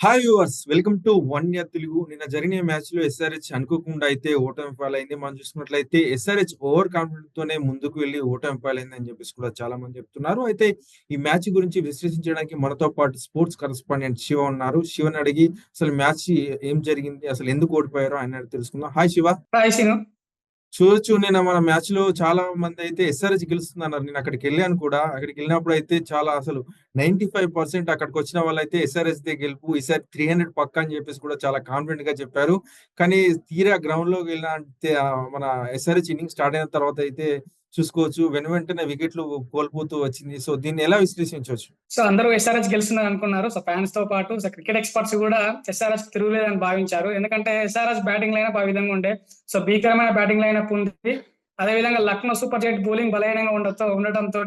Hi viewers welcome to one year Telugu నిన్న జరిగిన మ్యాచ్లో ఎస్ఆర్హెచ్ అనుకోకుండా అయితే ఓటమి పాలైంది. మనం చూసుకున్నట్లయితే ఎస్ఆర్హెచ్ ఓవర్ కాన్ఫిడెంట్ తోనే ముందుకు వెళ్ళి ఓటమి పాలైంది అని చెప్పేసి కూడా చాలా మంది చెప్తున్నారు. అయితే ఈ మ్యాచ్ గురించి విశ్లేషించడానికి మనతో పాటు స్పోర్ట్స్ కరస్పాండెంట్ శివ ఉన్నారు. శివని అడిగి అసలు మ్యాచ్ ఏం జరిగింది? అసలు ఎందుకు ఓడిపోయారో ఆయన తెలుసుకుందాం. హాయ్ శివ. హాయ్ శివ. చూడొచ్చు. నేను మన మ్యాచ్లో చాలా మంది అయితే ఎస్ఆర్హెచ్ గెలుస్తుంది అన్నారు నేను అక్కడికి వెళ్ళాను కూడా. అక్కడికి వెళ్ళినప్పుడు అయితే చాలా అసలు నైన్టీ ఫైవ్ పర్సెంట్ అక్కడికి వచ్చిన వాళ్ళైతే ఎస్ఆర్హెచ్ దే గెలుపు ఈసారి త్రీ హండ్రెడ్ పక్క అని చెప్పేసి కూడా చాలా కాన్ఫిడెంట్గా చెప్పారు. కానీ తీరా గ్రౌండ్లోకి వెళ్ళిన అంటే మన ఎస్ఆర్హెచ్ ఇన్నింగ్ స్టార్ట్ అయిన తర్వాత అయితే చూసుకోవచ్చు. వెను వెంటనే వికెట్లు కోల్పోతూ వచ్చింది. సో దీన్ని ఎలా విశ్లేషించవచ్చు? సో అందరూ ఎస్ఆర్ఎస్ గెలుస్తున్నారు అనుకున్నారు. సో ఫ్యాన్స్తో పాటు సో క్రికెట్ ఎక్స్పర్ట్స్ కూడా ఎస్ఆర్ఎస్ తిరుగులేదని భావించారు. ఎందుకంటే ఎస్ఆర్ఎస్ బ్యాటింగ్ లైనప్ ఆ విధంగా ఉండే. సో భీకరమైన బ్యాటింగ్ లైనప్ ఉంది. అదే విధంగా లక్నో సూపర్ జెట్ బౌలింగ్ బలహీనంగా ఉండటంతో ఉండటంతో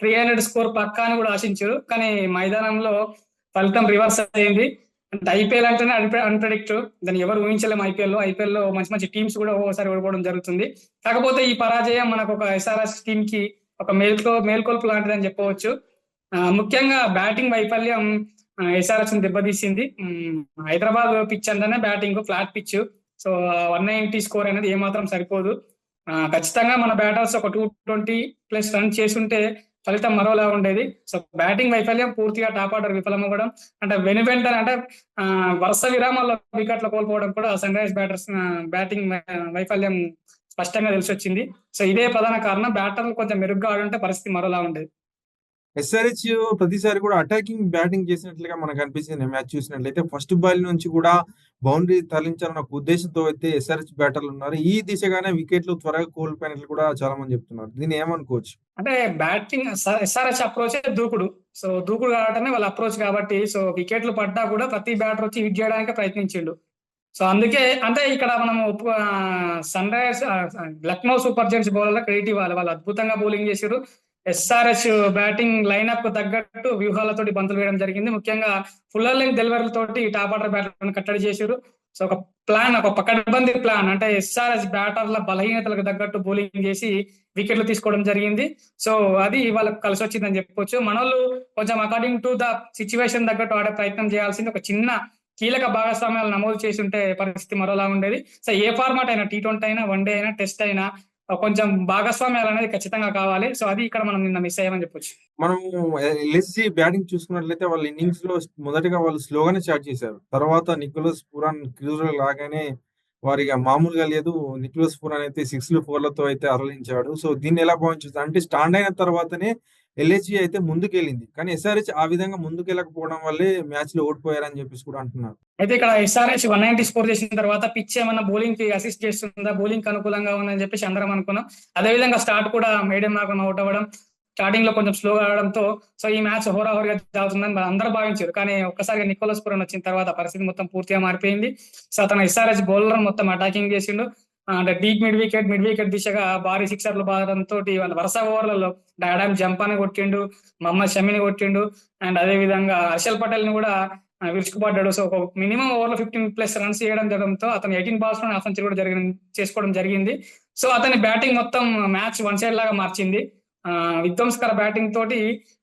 త్రీ హండ్రెడ్ స్కోర్ పక్కా అని కూడా ఆశించారు. కానీ మైదానంలో ఫలితం రివర్స్ అయింది. అంటే ఐపీఎల్ అంటేనే అన్ప్రెడిక్ట్ దాన్ని ఎవరు ఊహించలేము ఐపీఎల్లో ఐపీఎల్లో మంచి మంచి టీమ్స్ కూడా ఒక్కోసారి ఓడిపోవడం జరుగుతుంది. కాకపోతే ఈ పరాజయం మనకు ఒక ఎస్ఆర్ఎస్ టీమ్కి ఒక మేల్కో మేల్కొల్పు లాంటిది అని చెప్పవచ్చు ముఖ్యంగా బ్యాటింగ్ వైఫల్యం ఎస్ఆర్ఎస్ దెబ్బతీసింది. హైదరాబాద్ పిచ్ అంటేనే batting flat pitch. So one ninety score అనేది ఏమాత్రం సరిపోదు. ఖచ్చితంగా మన బ్యాటర్స్ ఒక టూ ట్వంటీ ప్లస్ రన్ చేసుంటే ఫలితం మరోలా ఉండేది. సో బ్యాటింగ్ వైఫల్యం పూర్తిగా టాప్ ఆర్డర్ విఫలం అవ్వడం అంటే వెను వెంటనే అంటే ఆ, వరుస విరామాల్లో వికెట్లు కోల్పోవడం కూడా సన్ రైజ్ బ్యాటర్స్ బ్యాటింగ్ వైఫల్యం స్పష్టంగా తెలిసి వచ్చింది సో ఇదే ప్రధాన కారణం. బ్యాటర్లు కొంచెం మెరుగ్గా ఆడుంటే పరిస్థితి మరోలా ఉండేది. ఎస్ఆర్హెచ్ ప్రతిసారి కూడా అటాకింగ్ బ్యాటింగ్ చేసినట్లుగా మనకు అనిపించింది. మ్యాచ్ చూసినట్లయితే ఫస్ట్ బాల్ నుంచి కూడా బౌండరీ తరలించాలన్న ఒక ఉద్దేశంతో అయితే ఎస్ఆర్హెచ్ బ్యాటర్లు ఉన్నారు. ఈ దిశగానే వికెట్లు త్వరగా కోల్పోయినట్లు కూడా చాలా మంది చెప్తున్నారు. దీన్ని ఏమనుకోవచ్చు? అంటే బ్యాటింగ్ ఎస్ఆర్హెచ్ అప్రోచ్ దూకుడు. సో దూకుడు కావటమే వాళ్ళ అప్రోచ్ కాబట్టి సో వికెట్లు పడ్డా కూడా ప్రతి బ్యాటర్ వచ్చి హిట్ చేయడానికి ప్రయత్నించిండు. సో అందుకే అంటే ఇక్కడ మనం Sunrisers Lucknow Super Giants bowler credit ఇవ్వాలి. వాళ్ళు అద్భుతంగా బౌలింగ్ చేశారు ఎస్ఆర్ఎస్ బ్యాటింగ్ లైనప్ తగ్గట్టు వ్యూహాలతోటి బంతులు వేయడం జరిగింది. ముఖ్యంగా ఫుల్లర్ లెంగ్ డెలివరీలతోటి టాప్ ఆర్డర్ బ్యాటర్లను కట్టడి చేశారు. సో ఒక ప్లాన్ ఒక పకడ్బందీ ప్లాన్ అంటే ఎస్ఆర్ఎస్ బ్యాటర్ల బలహీనతలకు తగ్గట్టు బౌలింగ్ చేసి వికెట్లు తీసుకోవడం జరిగింది. సో అది వాళ్ళకు కలిసి వచ్చిందని చెప్పొచ్చు. మనోళ్ళు కొంచెం అకార్డింగ్ టు ద సిచ్యువేషన్ తగ్గట్టు ఆడే ప్రయత్నం చేయాల్సింది. ఒక చిన్న కీలక భాగస్వామ్యాలు నమోదు చేసి ఉంటే పరిస్థితి మరోలా ఉండేది. సో ఏ ఫార్మాట్ అయినా టీ ట్వంటీ అయినా వన్ డే అయినా టెస్ట్ అయినా కొంచెం భాగస్వామ్యాలు అనేది ఖచ్చితంగా కావాలి. సో అది ఇక్కడ మనం నిన్న మిస్ అయ్యామని చెప్పొచ్చు. మనం ఎల్ఎస్జి బ్యాటింగ్ చూసుకున్నట్లయితే వాళ్ళ ఇన్నింగ్స్లో మొదటగా వాళ్ళు స్లోగానే స్టార్ట్ చేశారు. తర్వాత నికోలస్ పురాన్ క్రూజ్ లాగానే వారిగా మామూలుగా లేదు. నికోలస్ పురాన్ అయితే సిక్స్ ఫోర్లతో అయితే అరలించాడు. సో దీన్ని ఎలా భావించవచ్చు అంటే స్టాండ్ అయిన తర్వాతనే ఎల్హెచ్జి అయితే ముందుకెళ్ళింది. కానీ ఎస్ఆర్హెచ్ ఆ విధంగా ముందుకెళ్ళకపోవడం వల్లే మ్యాచ్లో ఓడిపోయారని చెప్పేసి కూడా అంటున్నారు. అయితే ఇక్కడ ఎస్ఆర్హెచ్ వన్ నైన్టీ స్కోర్ చేసిన తర్వాత పిచ్ ఏమన్నా బౌలింగ్కి అసిస్ట్ చేస్తుందా? బౌలింగ్ అనుకూలంగా ఉందని చెప్పేసి అందరం అనుకున్నాం. అదే విధంగా స్టార్ట్ కూడా మేడం నాకు అవుట్ అవ్వడం స్టార్టింగ్లో కొంచెం స్లోగా ఆడడంతో సో ఈ మ్యాచ్ హోరాహోరీగా సాగుతుందని మనం అందరూ భావించారు. కానీ ఒక్కసారిగా నికోలస్ పురం వచ్చిన తర్వాత పరిస్థితి మొత్తం పూర్తిగా మారిపోయింది. సో అతను ఎస్ఆర్ఎస్ బౌలర్ మొత్తం అటాకింగ్ చేసిండు. అంటే deep mid wicket mid wicket దిశగా భారీ సిక్సర్లు బాధడంతో వాళ్ళ వరుస ఓవర్లలో డాడామ్ జంపాని కొట్టిండు మహమ్మద్ షమిని కొట్టిండు అండ్ అదే విధంగా హర్షల్ పటేల్ని కూడా విరుచుకుపడ్డాడు. సో ఒక మినిమం ఓవర్లో ఫిఫ్టీన్ ప్లస్ రన్స్ చేయడం జరగడంతో అతను ఎయిటీన్ బాల్స్లో హాఫ్ సెంచరీ కూడా జరిగింది చేసుకోవడం జరిగింది. సో అతని బ్యాటింగ్ మొత్తం మ్యాచ్ వన్ సైడ్ లాగా మార్చింది. విధ్వంసకర బ్యాటింగ్ తోటి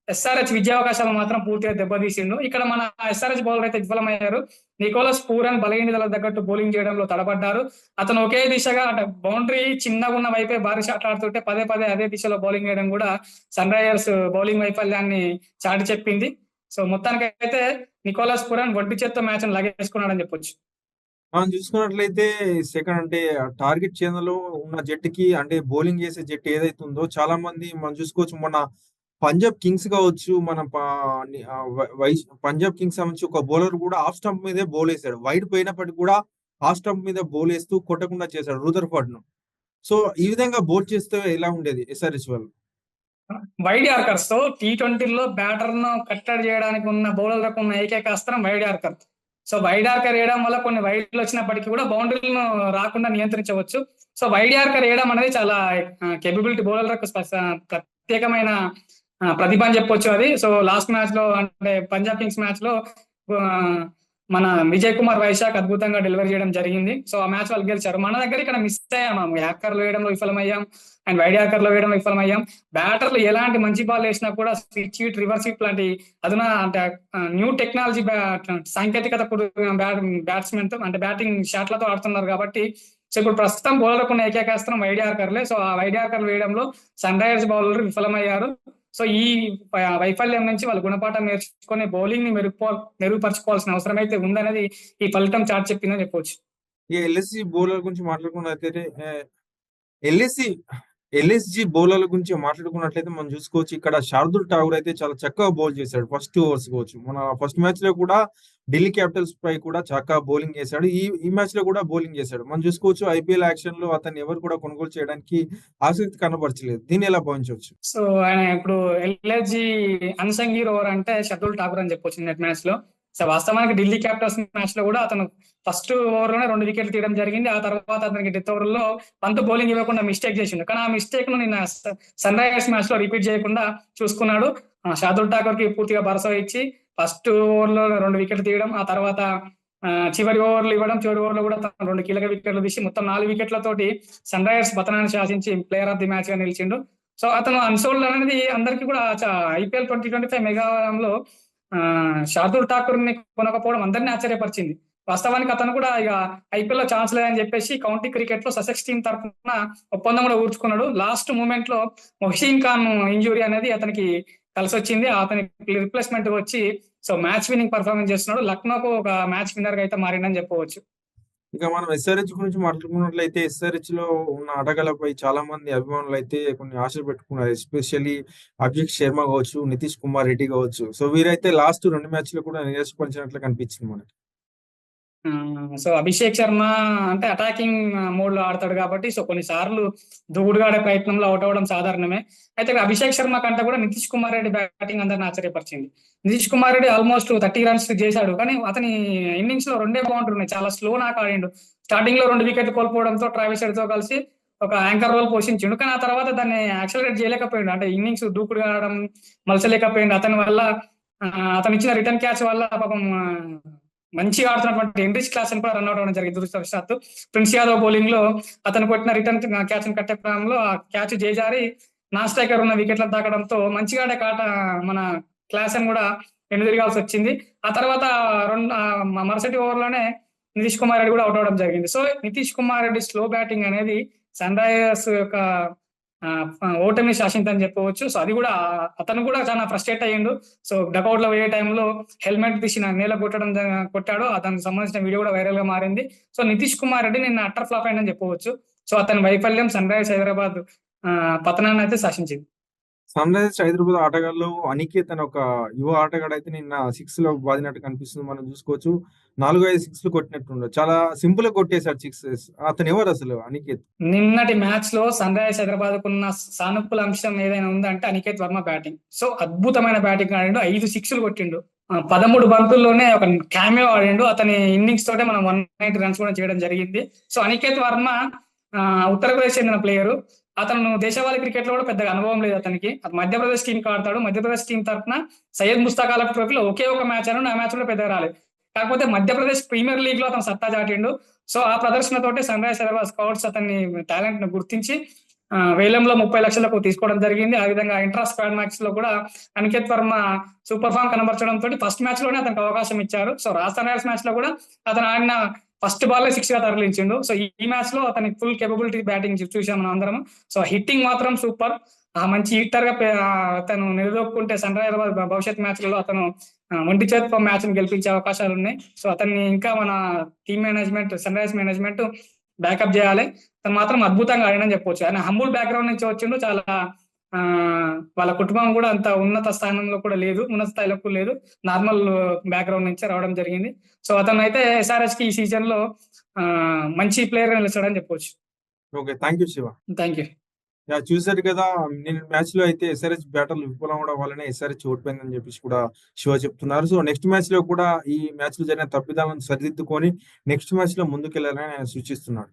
ఎస్ఆర్హెచ్ విజయావకాశాలు మాత్రం పూర్తిగా దెబ్బతీసిండు. ఇక్కడ మన ఎస్ఆర్హెచ్ బౌలర్ అయితే విఫలమయ్యారు. నికోలస్ పూరన్ బలహీనతలకు తగ్గట్టు బౌలింగ్ చేయడంలో తడబడ్డారు. అతను ఒకే దిశగా అంటే బౌండరీ చిన్నగా ఉన్న వైపే భారీ షాట్ ఆడుతుంటే పదే పదే అదే దిశలో బౌలింగ్ చేయడం కూడా సన్ రైజర్స్ బౌలింగ్ వైఫల్యాన్ని చాటి చెప్పింది సో మొత్తానికైతే నికోలస్ పూరన్ వడ్డీ చేత్తో మ్యాచ్ లాగేసుకున్నాడని చెప్పొచ్చు. మనం చూసుకున్నట్లయితే సెకండ్ అంటే టార్గెట్ చేనలో ఉన్న జట్టుకి అంటే బౌలింగ్ చేసే జట్టు ఏదైతే ఉందో చాలా మంది మనం చూసుకోవచ్చు మన పంజాబ్ కింగ్స్ కావచ్చు మన పంజాబ్ కింగ్స్ సంబంధించి ఒక బౌలర్ కూడా ఆఫ్ స్టంప్ మీదే బౌల్ వేసాడు. వైడ్ పోయినప్పటికీ కూడా ఆఫ్ స్టంప్ మీద బౌల్ వేస్తూ కొట్టకుండా చేశాడు రూదర్ఫర్డ్ను సో ఈ విధంగా బౌల్ చేస్తే ఎలా ఉండేది ఎస్ఆర్ఎస్ వాళ్ళు? వైడ్ యార్కర్స్తో టీ ట్వంటీలో బ్యాటర్ను కట్టడి చేయడానికి ఉన్న బౌలర్లకు ఉన్న ఏకైక అస్త్రం wide yorker. So wide yorker వేయడం వల్ల కొన్ని వైడ్లు వచ్చినప్పటికీ కూడా బౌండరీలను రాకుండా నియంత్రించవచ్చు. సో వైడ్ యార్కర్ వేయడం అనేది చాలా కేపబిలిటీ బౌలర్లకు ప్రత్యేకమైన ప్రతిభ అని చెప్పొచ్చు అది. సో లాస్ట్ మ్యాచ్లో అంటే పంజాబ్ కింగ్స్ మ్యాచ్లో మన విజయ్ కుమార్ వైశాఖ్ అద్భుతంగా డెలివరీ చేయడం జరిగింది. సో ఆ మ్యాచ్ వాళ్ళు గెలిచారు. మన దగ్గర ఇక్కడ మిస్ అయ్యాం మనం యాకర్లు వేయడంలో విఫలమయ్యాం. అండ్ వైడ్ యాకర్లు వేయడం విఫలమయ్యాం. బ్యాటర్లు ఎలాంటి మంచి బాల్ వేసినా కూడా స్విచ్ హిట్ రివర్స్ హిట్ లాంటి అదునా అంటే న్యూ టెక్నాలజీ సాంకేతికత బ్యాట్స్మెన్తో అంటే బ్యాటింగ్ షాట్లతో ఆడుతున్నారు కాబట్టి సో ఇప్పుడు ప్రస్తుతం బౌలర్లకు ఉన్న ఏకైక అస్త్రం వైడ్ యాకర్లే సో ఆ వైడ్ యాకర్లు వేయడంలో సన్ రైజర్స్ బౌలర్ విఫలమయ్యారు. సో ఈ వైఫల్యం నుంచి వాళ్ళు గుణపాఠం నేర్చుకుని బౌలింగ్ని మెరుగు మెరుగుపరచుకోవాల్సిన అవసరం అయితే ఉందనేది ఈ ఫలితం చాట్ చెప్పిందని చెప్పవచ్చు ఈ ఎల్ఎస్సి బౌలర్ గురించి మాట్లాడుకున్నట్లయితే ఎల్ఎస్సి ఎల్ఎస్జి బౌలర్ల గురించి మాట్లాడుకున్నట్లయితే మనం చూసుకోవచ్చు ఇక్కడ శార్దుల్ ఠాగూర్ అయితే చాలా చక్కగా బౌల్ చేశాడు. ఫస్ట్ టూ ఓవర్స్ కావచ్చు. మన ఫస్ట్ మ్యాచ్లో కూడా ఢిల్లీ క్యాపిటల్స్ పై కూడా చక్కగా బౌలింగ్ చేశాడు. ఈ ఈ మ్యాచ్లో కూడా బౌలింగ్ చేశాడు. మనం చూసుకోవచ్చు ఐపీఎల్ యాక్షన్లో అతన్ని ఎవరు కూడా కొనుగోలు చేయడానికి ఆసక్తి కనబరచలేదు. దీన్ని ఎలా భావించవచ్చు? సో ఆయన ఇప్పుడు ఎల్ఎస్జి అన్సంగీర్ ఓవర్ అంటే షర్దుల్ ఠాగూర్ అని చెప్పొచ్చు నెట్ మ్యాచ్లో. సో వాస్తవానికి ఢిల్లీ క్యాపిటల్స్ మ్యాచ్లో కూడా అతను ఫస్ట్ ఓవర్లోనే రెండు వికెట్లు తీయడం జరిగింది. ఆ తర్వాత అతనికి డెత్ ఓవర్లో పంత్ బౌలింగ్ ఇవ్వకుండా మిస్టేక్ చేసిండు. కానీ ఆ మిస్టేక్ను నిన్న సన్ రైజర్స్ మ్యాచ్లో రిపీట్ చేయకుండా చూసుకున్నాడు. షాదుల్ ఠాకూర్కి పూర్తిగా భరోసా ఇచ్చి ఫస్ట్ ఓవర్లో రెండు వికెట్లు తీయడం ఆ తర్వాత చివరి ఓవర్లు ఇవ్వడం చివరి ఓవర్లో కూడా తను రెండు కీలక వికెట్లు తీసి మొత్తం నాలుగు వికెట్లతోటి సన్ రైజర్స్ పతనాన్ని శాసించి ప్లేయర్ ఆఫ్ ది మ్యాచ్గా నిలిచిండు. సో అతను అన్సోల్డ్ అనేది అందరికీ కూడా ఐపీఎల్ ట్వంటీ ట్వంటీ ఫైవ్ మెగాలో షార్దుల్ ఠాకూర్ని కొనకపోవడం అందరినీ ఆశ్చర్యపరిచింది. వాస్తవానికి అతను కూడా ఇక ఐపీఎల్లో ఛాన్స్ లేదని చెప్పేసి కౌంటీ క్రికెట్లో ససెక్స్ టీం తరఫున ఒప్పందం కూడా ఊర్చుకున్నాడు లాస్ట్ మూమెంట్లో మొహసీన్ ఖాన్ ఇంజురీ అనేది అతనికి కలిసి వచ్చింది అతని రిప్లేస్మెంట్ వచ్చి సో మ్యాచ్ విన్నింగ్ పర్ఫార్మెన్స్ చేస్తున్నాడు. లక్నోకు ఒక మ్యాచ్ విన్నర్గా అయితే మారిందని చెప్పవచ్చు. ఇంకా మనం ఎస్ఆర్హెచ్ గురించి మాట్లాడుకున్నట్లయితే ఎస్ఆర్హెచ్లో ఉన్న ఆటగాళ్ళపై చాలా మంది అభిమానులు అయితే కొన్ని ఆశలు పెట్టుకున్నారు. ఎస్పెషల్లీ అభిషేక్ శర్మ కావచ్చు నితీష్ కుమార్ రెడ్డి కావచ్చు. సో వీరైతే లాస్ట్ రెండు మ్యాచ్లో కూడా నిరాశపరిచినట్లు కనిపించింది మనకి. సో అభిషేక్ శర్మ అంటే అటాకింగ్ మోడ్లో ఆడతాడు కాబట్టి సో కొన్నిసార్లు దూకుడుగా ఆడే ప్రయత్నంలో అవుట్ అవ్వడం సాధారణమే. అయితే ఇక్కడ అభిషేక్ శర్మ కంటే కూడా నితీష్ కుమార్ రెడ్డి బ్యాటింగ్ అందరిని ఆశ్చర్యపరిచింది. Nitish Kumar Reddy almost thirty runs చేశాడు కానీ అతని ఇన్నింగ్స్లో రెండే బౌండరీ ఉన్నాయి. చాలా స్లో నాకు ఆడిండు. స్టార్టింగ్లో రెండు వికెట్లు కోల్పోవడంతో ట్రావిస్తో కలిసి ఒక యాంకర్ రోల్ పోషించిండు కానీ ఆ తర్వాత దాన్ని యాక్సలరేట్ చేయలేకపోయాడు. అంటే ఇన్నింగ్స్ దూకుడుగా ఆడడం మలచలేకపోయిండు. అతని వల్ల అతను ఇచ్చిన రిటర్న్ క్యాచ్ వల్ల పాపం మంచి మంచిగా ఆడుతున్నటువంటి ఎండ్రిచ్ క్లాస్ కూడా రన్ అవడం అవ్వడం జరిగింది. దురదృష్టవశాత్తు ప్రిన్స్ యాదవ్ బౌలింగ్లో అతను కొట్టిన రిటర్న్ క్యాచ్ కట్టే క్రమంలో ఆ క్యాచ్ చేజారి నాస్టైకర్ స్ట్రైకర్ ఉన్న వికెట్లను తాకడంతో మంచిగా ఆడే కాట మన క్లాస్ అని కూడా వెనుదిరగాల్సి వచ్చింది. ఆ తర్వాత రెండు మరుసటి ఓవర్లోనే నితీష్ కుమార్ రెడ్డి కూడా అవుట్ అవడం జరిగింది. So Nitish Kumar Reddy slow batting అనేది సన్ రైజర్స్ యొక్క ఓటమి ఓటమిని శాసింతని చెప్పవచ్చు. సో అది కూడా అతను కూడా చాలా ఫ్రస్ట్రేట్ అయ్యిండు. సో డకౌట్లో పోయే టైంలో హెల్మెట్ తీసి నేల కొట్టడం కొట్టాడు. అతనికి సంబంధించిన వీడియో కూడా వైరల్గా మారింది. సో నితీష్ కుమార్ రెడ్డి నిన్న అట్టర్ ఫ్లాప్ అయిందని చెప్పవచ్చు. సో అతని వైఫల్యం సన్ రైజర్స్ హైదరాబాద్ పతనాన్ని అయితే శాసించింది. సన్ రైజర్స్ హైదరాబాద్ ఆటగాళ్ళు అనికేత్ అనే ఒక యువ ఆటగాడు అయితే నిన్న సిక్స్లో బాదినట్టు కనిపిస్తుంది. మనం చూసుకోవచ్చు. నాలుగు ఐదు సిక్స్లు కొట్టినట్టు చాలా సింపుల్గా కొట్టేశాడు సిక్స్. అతను ఎవరు అసలు? అనికేత్ నిన్నటి మ్యాచ్లో సన్ రైజర్స్ హైదరాబాద్ ఉన్న సానుకూల అంశం ఏదైనా ఉందంటే అనికేత్ వర్మ బ్యాటింగ్. సో అద్భుతమైన బ్యాటింగ్ ఆడిండు. ఐదు సిక్స్లు కొట్టిండు పదమూడు బంతుల్లోనే ఒక క్యామియో ఆడిండు. అతని ఇన్నింగ్స్ తోటే మనం వన్ నైట్ రన్స్ కూడా చేయడం జరిగింది. సో అనికేత్ వర్మ ఆ, ఉత్తరప్రదేశ్ చెందిన ప్లేయర్. అతను దేశవాళీ క్రికెట్లో కూడా పెద్దగా అనుభవం లేదు అతనికి. అది మధ్యప్రదేశ్ టీం ఆడతాడు. మధ్యప్రదేశ్ టీం తరఫున సయ్యద్ ముస్తాక్ అలఫ్ ట్రోఫీలో ఒకే ఒక మ్యాచ్ అని ఆ మ్యాచ్లో పెద్దగా రాలేదు. కాకపోతే మధ్యప్రదేశ్ ప్రీమియర్ లీగ్లో అతను సత్తా చాటిండు. సో ఆ ప్రదర్శనతోటి సన్ రైజర్స్ హైదరాబాద్ స్కౌట్స్ అతని టాలెంట్ను గుర్తించి వేలంలో ముప్పై లక్షలకు తీసుకోవడం జరిగింది. ఆ విధంగా ఇంట్రా స్క్వాడ్ మ్యాచ్లో కూడా అనికేత్ వర్మ సూపర్ ఫామ్ కనబరచడం తోటి ఫస్ట్ మ్యాచ్లోనే అతనికి అవకాశం ఇచ్చారు. సో రాజస్థాన్ రాయల్స్ మ్యాచ్లో కూడా అతను ఆడిన ఫస్ట్ బాల్ సిక్స్గా తరలించిండు. సో ఈ- మ్యాచ్లో అతనికి ఫుల్ కేపబిలిటీ బ్యాటింగ్ చూసాం మనం అందరం సో హిట్టింగ్ మాత్రం సూపర్ ఆ మంచి హిట్టర్గా అతను నిలదొక్కుంటే సన్ రైజర్స్ భవిష్యత్ మ్యాచ్లో అతను వంటి ఒంటి చేతితో మ్యాచ్ని గెలిపించే అవకాశాలు ఉన్నాయి. సో అతన్ని ఇంకా మన team management Sunrisers management backup చేయాలి. తను మాత్రం అద్భుతంగా ఆడినని చెప్పొచ్చు. ఆయన హంబుల్ బ్యాక్గ్రౌండ్ నుంచి వచ్చిండు. చాలా ఆ వాళ్ళ కుటుంబం కూడా అంత ఉన్నత స్థానంలో కూడా లేదు ఉన్నత స్థాయిలో కూడా లేదు. నార్మల్ బ్యాక్గ్రౌండ్ నుంచి రావడం జరిగింది. సో అతను అయితే ఎస్ఆర్ఎస్కి ఈ సీజన్లో మంచి ప్లేయర్ నిలిచాడని చెప్పొచ్చు. Okay thank you Shiva thank you yeah చూసారు కదా నేను మ్యాచ్లో అయితే ఎస్ఆర్హెచ్ బ్యాటర్లు విఫలం అవడం వల్లనే ఎస్ఆర్హెచ్ ఓడిపోయిందని చెప్పేసి కూడా శివ చెప్తున్నారు. సో నెక్స్ట్ మ్యాచ్లో కూడా ఈ మ్యాచ్లో జరిగిన తప్పిదాలను సరిదిద్దుకొని నెక్స్ట్ మ్యాచ్లో ముందుకెళ్ళాలని ఆయన సూచిస్తున్నాడు.